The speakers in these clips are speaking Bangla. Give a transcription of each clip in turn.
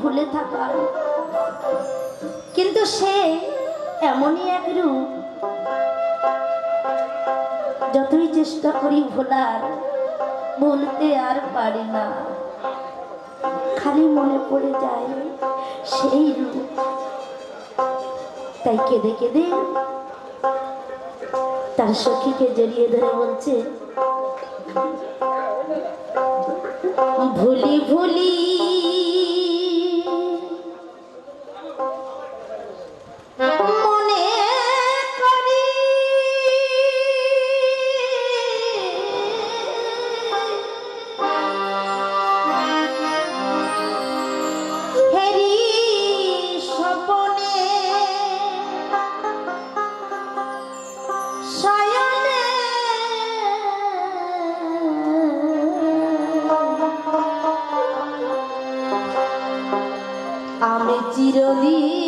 ভুলে থাকার কিন্তু সে এমনই এক রূপ, যতই চেষ্টা করি ভোলার বলতে আর পারে না। খালি মনে পড়ে যায় সেই রূপ। তাই কেঁদে কেঁদে তার সখীকে জড়িয়ে ধরে বলছে, ভুলি ভুলি jodi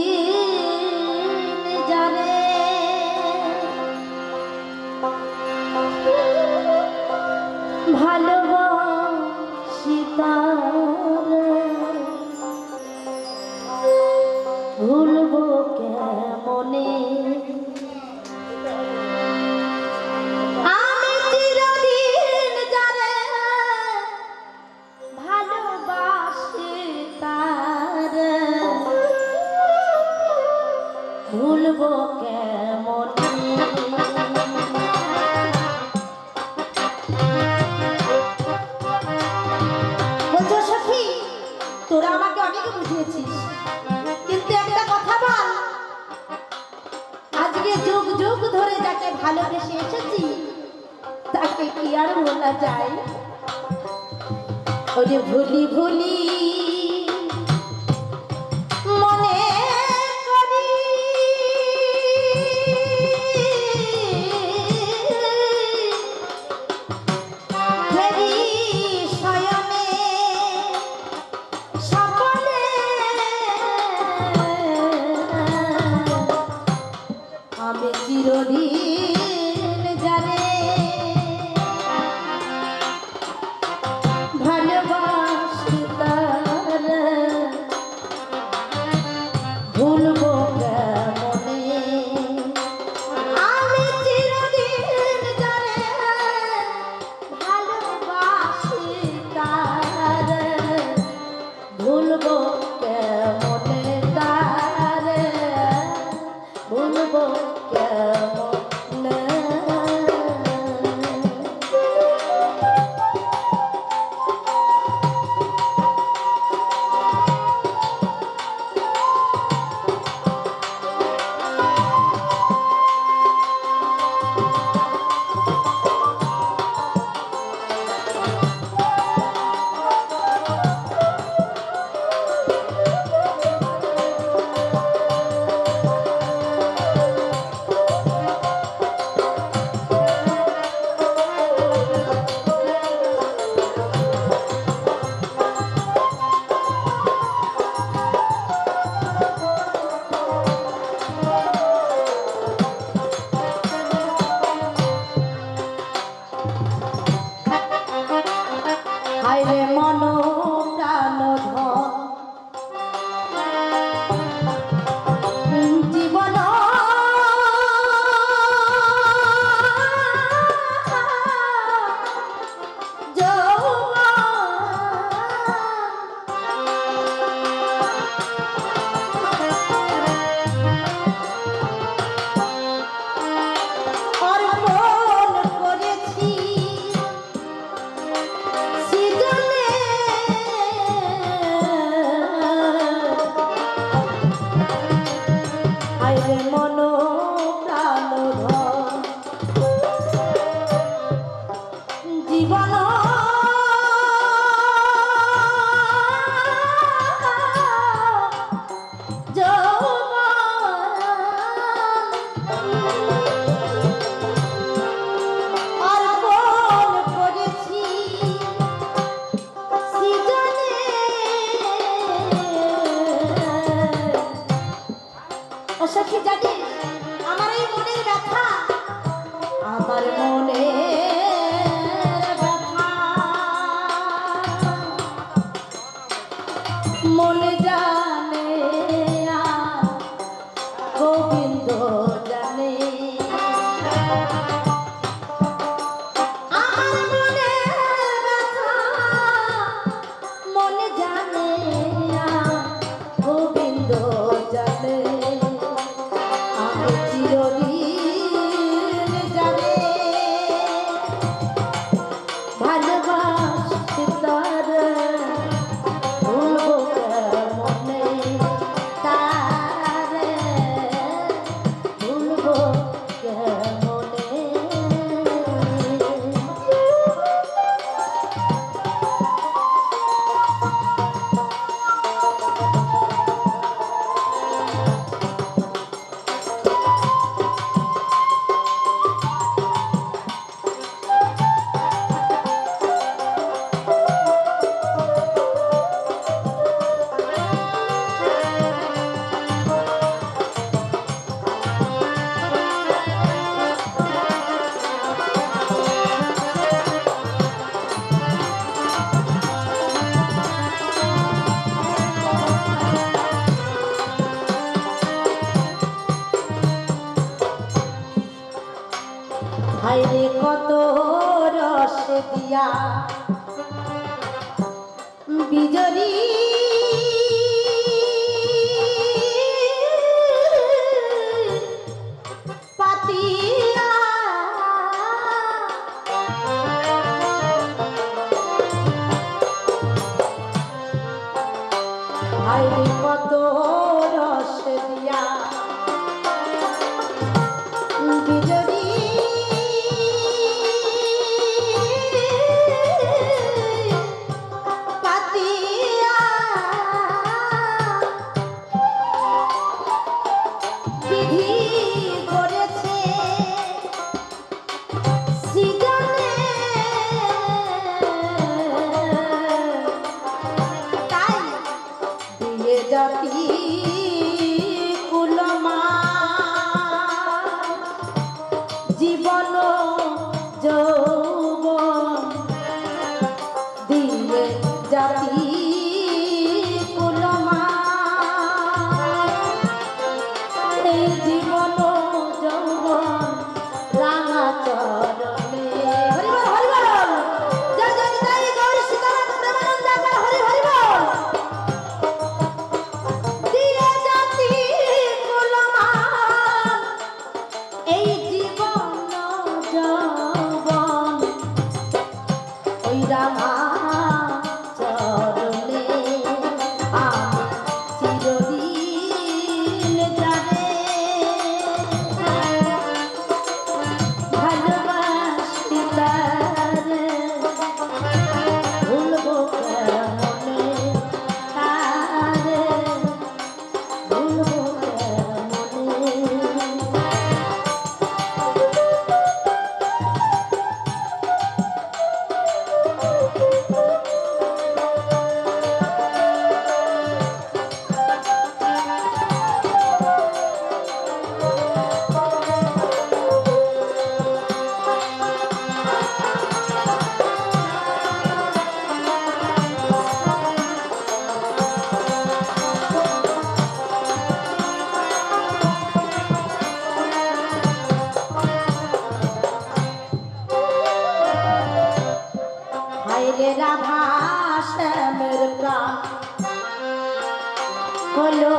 যায়। ওরে ভুলি ভুলি う。বিজরি হাইরে রাধা শ্যামের প্রাণ। হলো